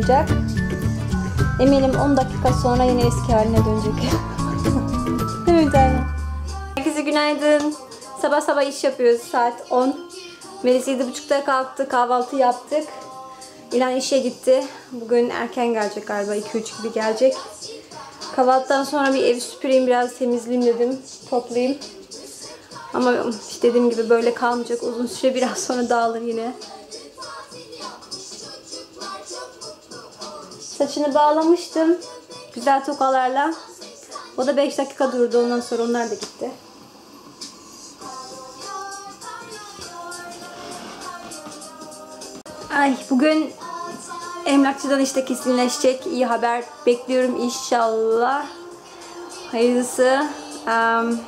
durmayacak. Eminim 10 dakika sonra yine eski haline dönecek. Değil mi tane? Herkese günaydın. Sabah sabah iş yapıyoruz. Saat 10. Melis 7.30'da kalktı. Kahvaltı yaptık. İlan işe gitti. Bugün erken gelecek galiba. 2-3 gibi gelecek. Kahvaltıdan sonra bir evi süpüreyim. Biraz temizleyeyim dedim. Toplayayım. Ama işte dediğim gibi böyle kalmayacak. Uzun süre biraz sonra dağılır yine. Saçını bağlamıştım. Güzel tokalarla. O da 5 dakika durdu. Ondan sonra onlar da gitti. Ay bugün emlakçıdan işte kesinleşecek. İyi haber bekliyorum inşallah. Hayırlısı. Em,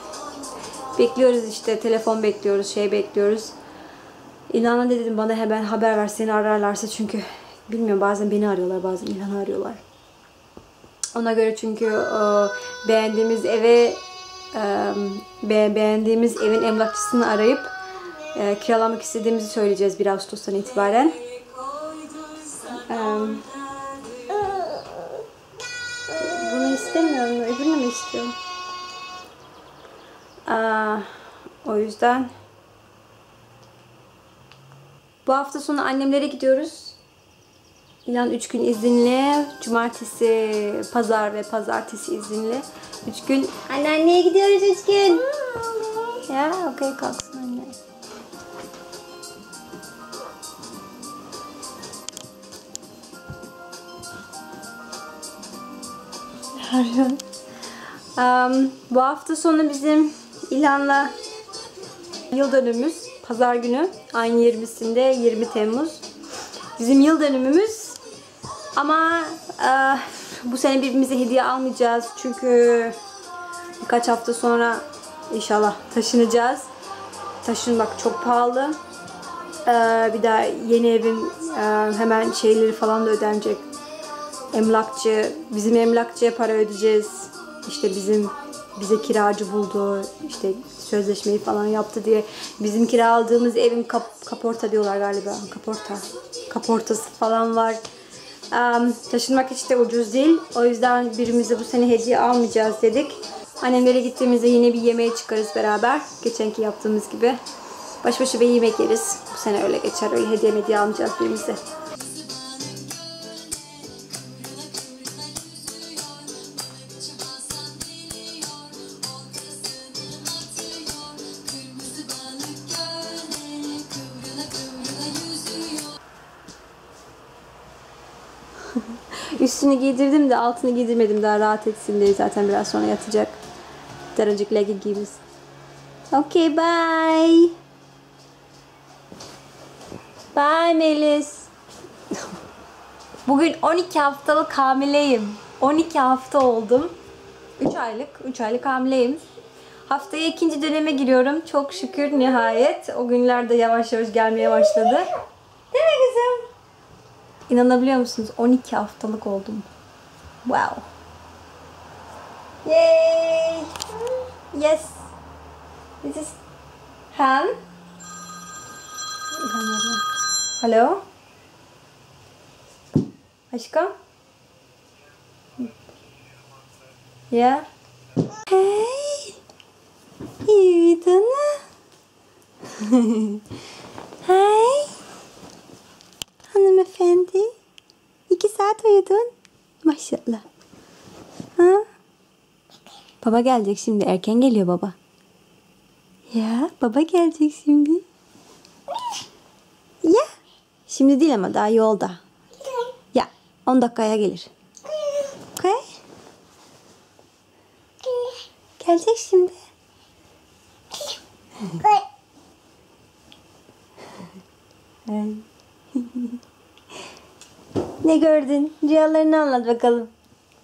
bekliyoruz işte. Telefon bekliyoruz. Şey bekliyoruz. İlhan'a da dedim bana hemen haber ver seni ararlarsa çünkü bilmiyorum bazen beni arıyorlar bazen İlhan'ı arıyorlar. Ona göre çünkü e, beğendiğimiz eve e, be- beğendiğimiz evin emlakçısını arayıp e, kiralamak istediğimizi söyleyeceğiz 1 Ağustos'tan itibaren. Bunu istemiyorum. Öbürünü mü istiyorum? O yüzden bu hafta sonu annemlere gidiyoruz. İlan 3 gün izinli. Cumartesi, pazar ve pazartesi izinli. 3 gün anneanneye gidiyoruz 3 gün. Ya okey kalksın anne. Um, bu hafta sonu bizim İlhan'la yıl dönümümüz. Pazar günü. Ayın 20'sinde 20 Temmuz. Bizim yıl dönümümüz. Ama eh, bu sene birbirimize hediye almayacağız. Çünkü birkaç hafta sonra inşallah taşınacağız. Taşınmak çok pahalı. Eh, bir daha yeni evin eh, hemen şeyleri falan da ödenecek. Emlakçı, bizim emlakçıya para ödeyeceğiz. İşte bizim bize kiracı buldu. işte sözleşmeyi falan yaptı diye. Bizim kiraladığımız evin kap, kaporta diyorlar galiba. Kaporta. Kaportası falan var. Taşınmak hiç de ucuz değil. O yüzden birbirimize bu sene hediye almayacağız dedik. Annemlere gittiğimizde yine bir yemeğe çıkarız beraber. Geçenki yaptığımız gibi. Baş başa bir yemek yeriz. Bu sene öyle geçer. Öyle hediye hediye almayacağız birbirimize. Üstünü giydirdim de altını giydirmedim daha rahat etsin diye zaten biraz sonra yatacak. Daracık legging giymiş. Okay bye. Bye Melis. Bugün 12 haftalık hamileyim. 12 hafta oldum. 3 aylık, 3 aylık hamileyim. Haftaya ikinci döneme giriyorum. Çok şükür nihayet. O günler de yavaş yavaş gelmeye başladı. Değil mi kızım? İnanabiliyor musunuz? 12 haftalık oldum. Wow. Yay! Yes. This is Han. Hello? Aşkım? Yeah? Hey! İyi Hey! Hanımefendi. iki saat uyudun. Maşallah. Ha? Baba gelecek şimdi. Erken geliyor baba. Ya baba gelecek şimdi. Ya. Şimdi değil ama daha yolda. Ya 10 dakikaya gelir. Okay. Gelecek şimdi. Ay. Ne gördün? Rüyalarını anlat bakalım.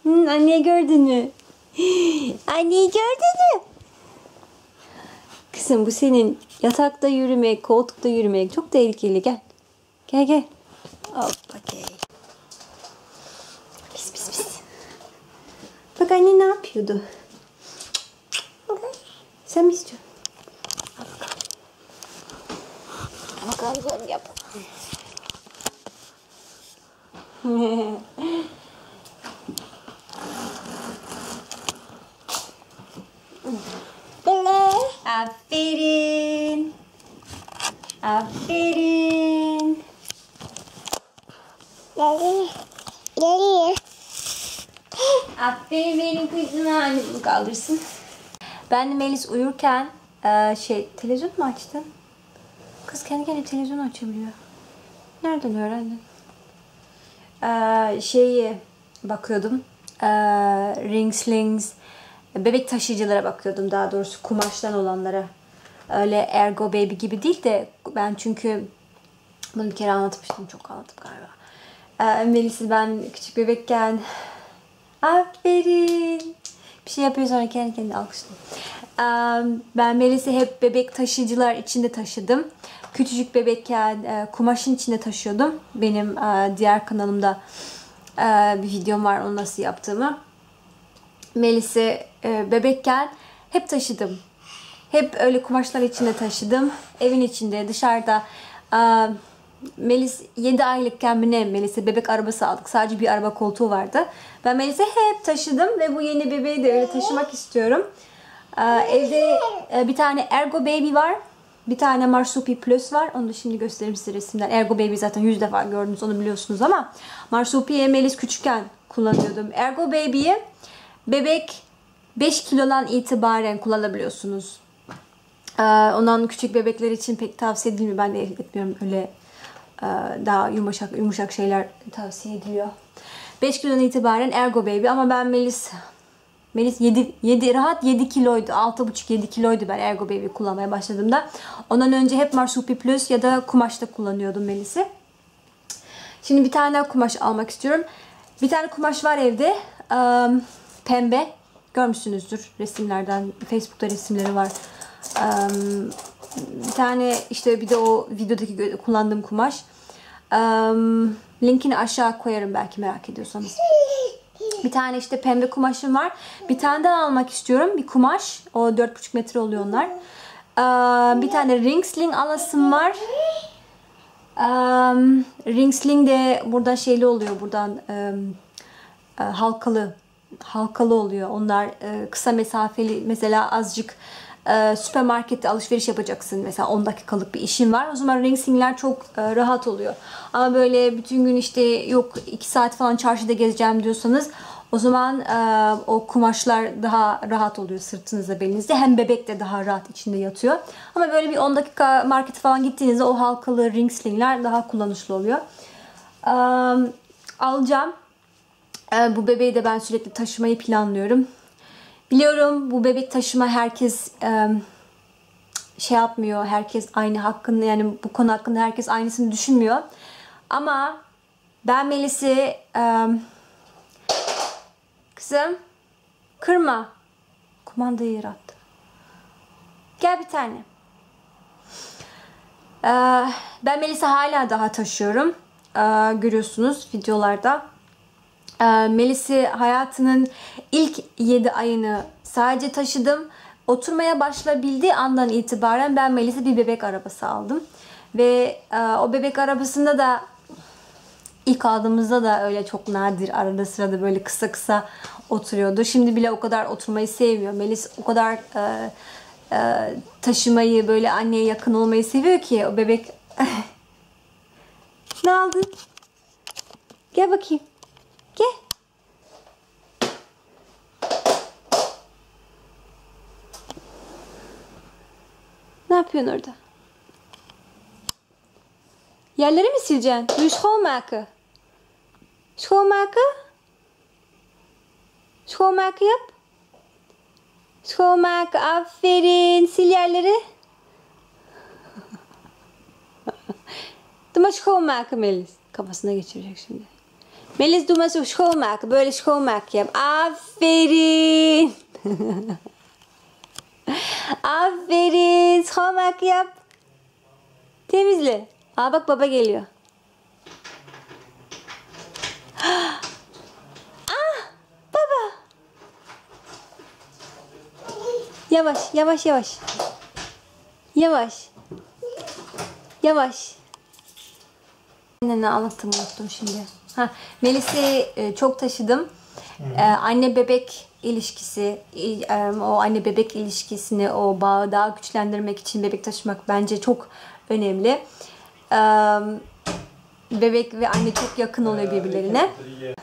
Hı, anne gördün mü? Anneyi gördün mü? Kızım bu senin yatakta yürümek, koltukta yürümek çok tehlikeli. Gel. Gel gel. Hop okey. Pis pis pis. Bak anne ne yapıyordu? Sen mi istiyorsun? Al bakalım. Bakalım yap. Aferin. Aferin. Geliyor. Geliyor. Aferin benim kızıma. Anne bunu kaldırsın. Ben de Melis uyurken e, şey televizyon mu açtın? Kız kendi kendine televizyon açabiliyor. Nereden öğrendin? E, şeyi bakıyordum. E, ring slings, bebek taşıyıcılara bakıyordum daha doğrusu kumaştan olanlara. Öyle Ergo Baby gibi değil de ben çünkü bunu bir kere anlatmıştım. Çok anlattım galiba. Ee, Melis'i ben küçük bebekken aferin bir şey yapıyor sonra kendi kendine alkışlıyor. Ben Melis'i hep bebek taşıyıcılar içinde taşıdım. Küçücük bebekken e, kumaşın içinde taşıyordum. Benim e, diğer kanalımda e, bir videom var onu nasıl yaptığımı. Melis'i e, bebekken hep taşıdım. Hep öyle kumaşlar içinde taşıdım. Evin içinde, dışarıda. Aa, Melis 7 aylıkken mi ne Melis'e bebek arabası aldık. Sadece bir araba koltuğu vardı. Ben Melis'i hep taşıdım ve bu yeni bebeği de öyle taşımak istiyorum. Aa, evde e, bir tane Ergo Baby var. Bir tane Marsupi Plus var. Onu da şimdi göstereyim size resimden. Ergo Baby zaten 100 defa gördünüz onu biliyorsunuz ama Marsupi'yi Melis küçükken kullanıyordum. Ergo Baby'yi bebek 5 kilodan itibaren kullanabiliyorsunuz. Ee, ondan küçük bebekler için pek tavsiye edilmiyor. Ben de etmiyorum öyle e, daha yumuşak yumuşak şeyler tavsiye ediliyor. 5 kilodan itibaren Ergo Baby ama ben Melis Melis 7, 7 rahat 7 kiloydu. 6,5-7 kiloydu ben Ergo Baby kullanmaya başladığımda. Ondan önce hep Marsupi Plus ya da kumaşta kullanıyordum Melis'i. Şimdi bir tane kumaş almak istiyorum. Bir tane kumaş var evde. Ee, pembe. Görmüşsünüzdür resimlerden. Facebook'ta resimleri var. Ee, bir tane işte bir de o videodaki kullandığım kumaş. Ee, linkini aşağı koyarım belki merak ediyorsanız. Bir tane işte pembe kumaşım var. Bir tane daha almak istiyorum. Bir kumaş. O 4,5 metre oluyor onlar. Ee, bir tane ring sling alasım var. Um, ring sling de burada şeyli oluyor buradan um, e, halkalı halkalı oluyor. Onlar e, kısa mesafeli mesela azıcık e, süpermarkette alışveriş yapacaksın. Mesela 10 dakikalık bir işin var. O zaman ring slingler çok e, rahat oluyor. Ama böyle bütün gün işte yok 2 saat falan çarşıda gezeceğim diyorsanız o zaman e, o kumaşlar daha rahat oluyor sırtınızda belinizde. Hem bebek de daha rahat içinde yatıyor. Ama böyle bir 10 dakika markete falan gittiğinizde o halkalı ring slingler daha kullanışlı oluyor. Alacağım. E, bu bebeği de ben sürekli taşımayı planlıyorum. Biliyorum bu bebek taşıma herkes şey yapmıyor. Herkes aynı hakkını yani bu konu hakkında herkes aynısını düşünmüyor. Ama ben Melis'i kızım kırma. Kumandayı yarattı. Gel bir tane. Ben Melis'i hala daha taşıyorum. Görüyorsunuz videolarda. E, Melis'i hayatının ilk 7 ayını sadece taşıdım. Oturmaya başlayabildiği andan itibaren ben Melis'e bir bebek arabası aldım. Ve e, o bebek arabasında da ilk aldığımızda da öyle çok nadir arada sırada böyle kısa kısa oturuyordu. Şimdi bile o kadar oturmayı sevmiyor. Melis o kadar e, e, taşımayı böyle anneye yakın olmayı seviyor ki o bebek ne aldın? Gel bakayım. Yapıyorsun orada? Yerleri mi sileceksin? Je schoonmaken? Schoonmaken? Schoonmaken yap. Schoonmaken. Aferin. Sil yerleri. Maar schoonmaken Melis. Kafasına geçirecek şimdi. Melis zo schoonmaken. Böyle schoonmaken yap. Aferin. Aferin. Schoonmaken yap. Temizle. Aa bak baba geliyor. Ah baba. Yavaş yavaş yavaş. Yavaş. Yavaş. Ne ne anlattım unuttum şimdi. Ha, Melis'i e, çok taşıdım. E, anne bebek ilişkisi, o anne bebek ilişkisini, o bağı daha güçlendirmek için bebek taşımak bence çok önemli. Bebek ve anne çok yakın oluyor birbirlerine.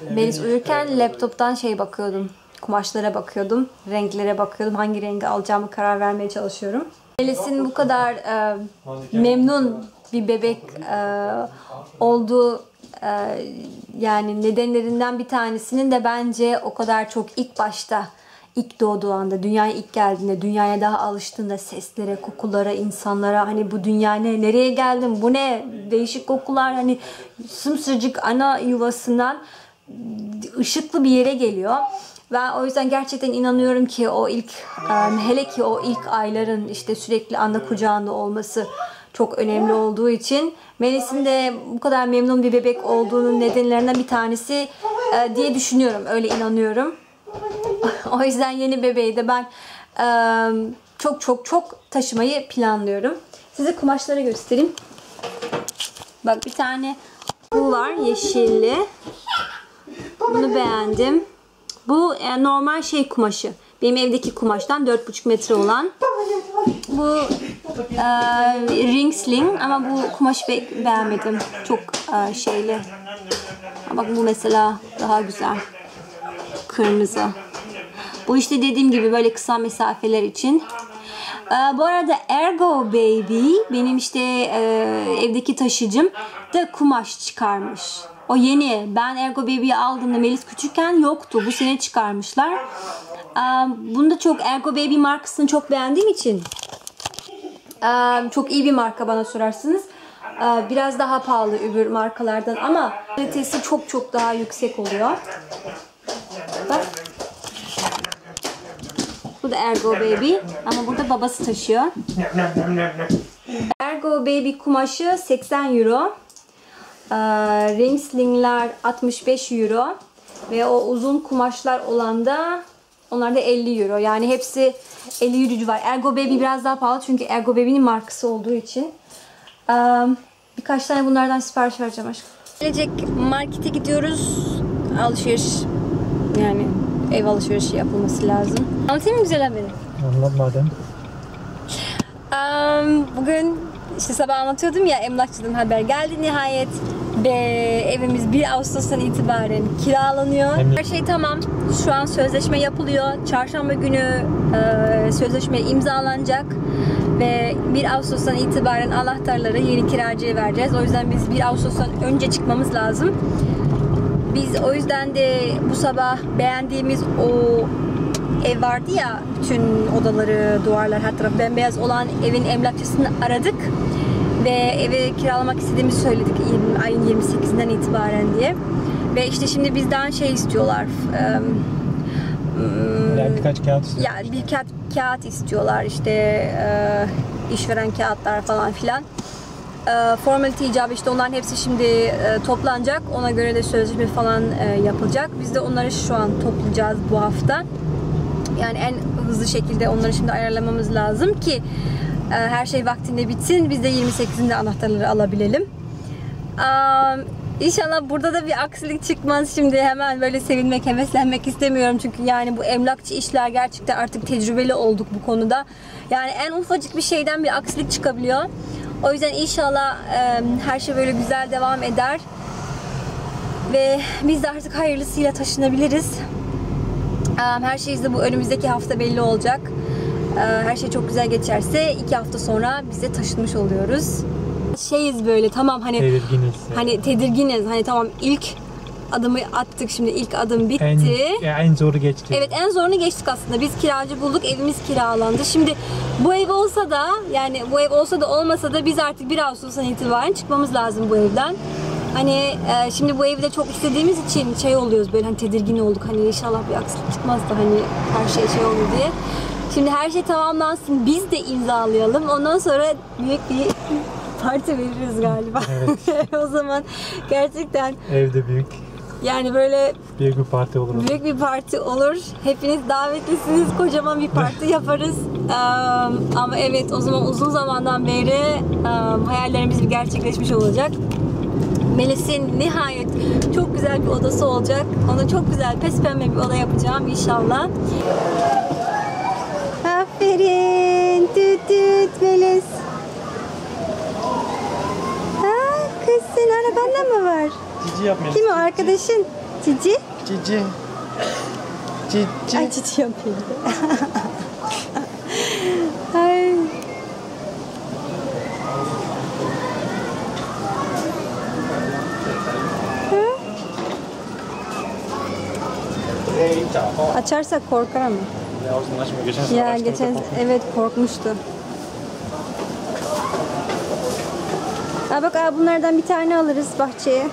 Melis uyurken laptoptan şey bakıyordum. Kumaşlara bakıyordum. Renklere bakıyordum. Hangi rengi alacağımı karar vermeye çalışıyorum. Melis'in bu kadar memnun bir bebek e, olduğu e, yani nedenlerinden bir tanesinin de bence o kadar çok ilk başta ilk doğduğu anda, dünyaya ilk geldiğinde, dünyaya daha alıştığında seslere, kokulara, insanlara hani bu dünya ne, nereye geldim, bu ne, değişik kokular hani sımsıcık ana yuvasından ışıklı bir yere geliyor. Ben o yüzden gerçekten inanıyorum ki o ilk em, hele ki o ilk ayların işte sürekli anne kucağında olması çok önemli olduğu için Melis'in de bu kadar memnun bir bebek olduğunun nedenlerinden bir tanesi e, diye düşünüyorum. Öyle inanıyorum. o yüzden yeni bebeği de ben em, çok çok çok taşımayı planlıyorum. Size kumaşları göstereyim. Bak bir tane bu var yeşilli. Bunu beğendim. Bu e, normal şey kumaşı. Benim evdeki kumaştan 4,5 metre olan. Bu e, ring sling ama bu kumaşı be- beğenmedim. Çok e, şeyli. Bak bu mesela daha güzel. Kırmızı. Bu işte dediğim gibi böyle kısa mesafeler için. Ee, bu arada Ergo Baby benim işte e, evdeki taşıcım da kumaş çıkarmış. O yeni. Ben Ergo Baby'yi aldığımda Melis küçükken yoktu. Bu sene çıkarmışlar. Bunu da çok Ergo Baby markasını çok beğendiğim için çok iyi bir marka bana sorarsınız. Biraz daha pahalı öbür markalardan ama kalitesi çok çok daha yüksek oluyor. Bak. Bu da Ergo Baby ama burada babası taşıyor. Ergo Baby kumaşı 80 euro. Ee, ring slingler 65 euro. Ve o uzun kumaşlar olan da onlar da 50 euro. Yani hepsi 50 euro civar. Ergo Baby biraz daha pahalı çünkü Ergo Baby'nin markası olduğu için. Birkaç tane bunlardan sipariş vereceğim aşkım. Gelecek markete gidiyoruz. Alışveriş yani ev alışverişi yapılması lazım. Anlatayım mı güzel haberi? Anlat madem. Am, bugün işte sabah anlatıyordum ya emlakçıdan haber geldi nihayet ve evimiz 1 Ağustos'tan itibaren kiralanıyor. Her şey tamam. Şu an sözleşme yapılıyor. Çarşamba günü e, sözleşme imzalanacak ve 1 Ağustos'tan itibaren anahtarları yeni kiracıya vereceğiz. O yüzden biz 1 Ağustos'tan önce çıkmamız lazım. Biz o yüzden de bu sabah beğendiğimiz o ev vardı ya bütün odaları, duvarlar her taraf bembeyaz olan evin emlakçısını aradık ve evi kiralamak istediğimizi söyledik yirmi- ayın 28'inden itibaren diye. Ve işte şimdi bizden şey istiyorlar. mm, Yani birkaç kağıt istiyor. ya bir kağıt, kağıt istiyorlar işte e, işveren kağıtlar falan filan. E, formalite icabı işte onların hepsi şimdi e, toplanacak. Ona göre de sözleşme falan e, yapılacak. Biz de onları şu an toplayacağız bu hafta. Yani en hızlı şekilde onları şimdi ayarlamamız lazım ki e, her şey vaktinde bitsin. Biz de 28'inde anahtarları alabilelim. İnşallah burada da bir aksilik çıkmaz. Şimdi hemen böyle sevinmek, heveslenmek istemiyorum. Çünkü yani bu emlakçı işler gerçekten artık tecrübeli olduk bu konuda. Yani en ufacık bir şeyden bir aksilik çıkabiliyor. O yüzden inşallah her şey böyle güzel devam eder. Ve biz de artık hayırlısıyla taşınabiliriz. Her şey de bu önümüzdeki hafta belli olacak. Ee, Her şey çok güzel geçerse iki hafta sonra bize taşınmış oluyoruz. Şeyiz böyle tamam hani Tedirginiz. hani tedirginiz hani tamam ilk adımı attık şimdi ilk adım bitti. En, en zoru geçti. Evet en zorunu geçtik aslında. Biz kiracı bulduk, evimiz kiralandı. Şimdi bu ev olsa da yani bu ev olsa da olmasa da biz artık 1 Ağustos'tan itibaren çıkmamız lazım bu evden. Hani e, şimdi bu evi de çok istediğimiz için şey oluyoruz böyle hani tedirgin olduk. Hani inşallah bir aksilik çıkmaz da hani her şey şey olur diye. Şimdi her şey tamamlansın. Biz de imzalayalım. Ondan sonra büyük bir parti veririz galiba. o zaman gerçekten Evde büyük. yani böyle Büyük bir parti olur. Büyük bir parti olur. Hepiniz davetlisiniz. Kocaman bir parti yaparız. Eee, ama evet o zaman uzun zamandan beri eee, hayallerimiz bir gerçekleşmiş olacak. Melis'in nihayet çok güzel bir odası olacak. Ona çok güzel pes pembe bir oda yapacağım inşallah. Aferin. Düt düt Melis. Ha, kız senin arabanda mı var? Cici yapmayın. Kim o arkadaşın? Cici? Cici. Cici. Ay cici yapayım. Ay. Açarsak korkar ama. Ya ağzını açma. Geçen sefer Ya geçen korktum. evet korkmuştu. Aa bak aa, bunlardan bir tane alırız bahçeye.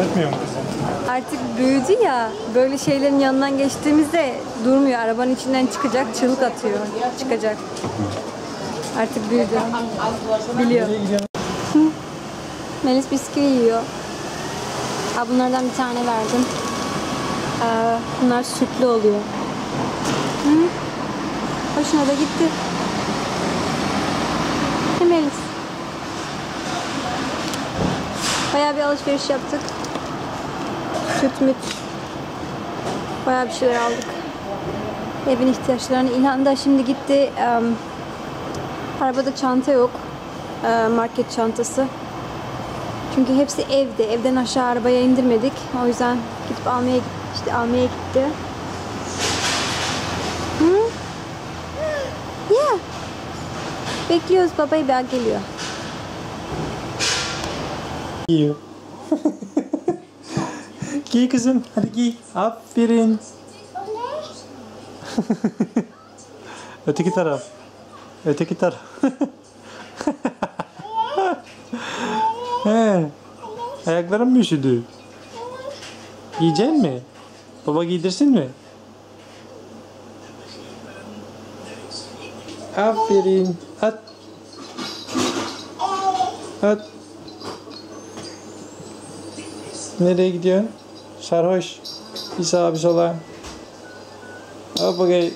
Ötmüyor mu kızım? Artık büyüdü ya böyle şeylerin yanından geçtiğimizde durmuyor. Arabanın içinden çıkacak çığlık atıyor. Çıkacak. Artık büyüdü. Biliyor. Melis bisküvi yiyor. Aa, bunlardan bir tane verdim. Aa, bunlar sütlü oluyor. Hı? Hoşuna da gitti. Melis. Bayağı bir alışveriş yaptık. Süt müt. Bayağı bir şeyler aldık. Evin ihtiyaçlarını. İlhan da şimdi gitti. em, arabada çanta yok. Ee, market çantası. Çünkü hepsi evde. Evden aşağı arabaya indirmedik. O yüzden gidip almaya işte almaya gitti. Hı? Ya. Bekliyoruz babayı ben geliyor. Giyiyor. giy kızım. Hadi giy. Aferin. Öteki taraf. Öteki taraf. He. Ayaklarım mı üşüdü? Giyecek mi? Baba giydirsin mi? Aferin. At. At. Nereye gidiyorsun? Sarhoş. Bir sağa bir sola. Hop bakayım.